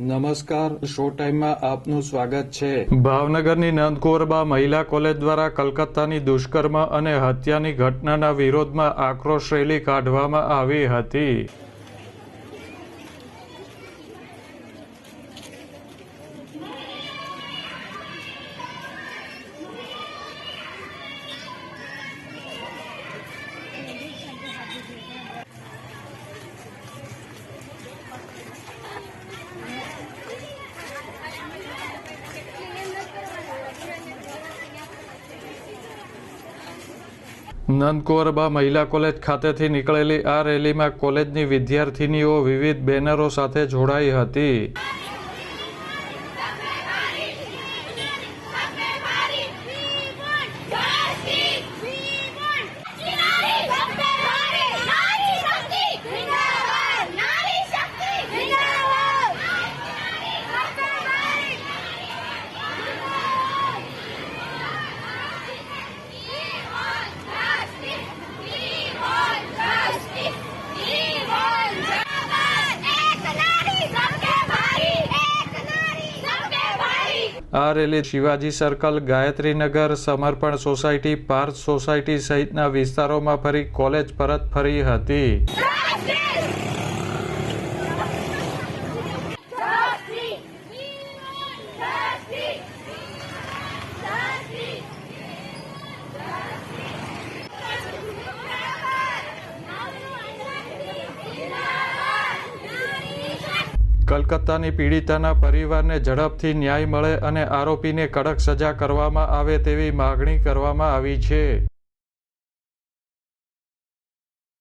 નમસ્કાર શો ટાઈમમાં આપનું સ્વાગત છે. ભાવનગરની નંદકોરબા મહિલા કોલેજ દ્વારા કલકત્તાની દુષ્કર્મ અને હત્યાની ઘટનાના વિરોધમાં આક્રોશ રેલી કાઢવામાં આવી હતી. નંદકુવરબા મહિલા કોલેજ ખાતેથી નીકળેલી આ રેલીમાં કોલેજની વિદ્યાર્થિનીઓ વિવિધ બેનરો સાથે જોડાઈ હતી. આ રેલી શિવાજી સર્કલ ગાયત્રીનગર સમર્પણ સોસાયટી, પાર્થ સોસાયટી સહિતના વિસ્તારોમાં ફરી કોલેજ પરત ફરી હતી. કલકત્તાની પીડિતાના પરિવારને ઝડપથી ન્યાય મળે અને આરોપીને કડક સજા કરવામાં આવે તેવી માગણી કરવામાં આવી છે.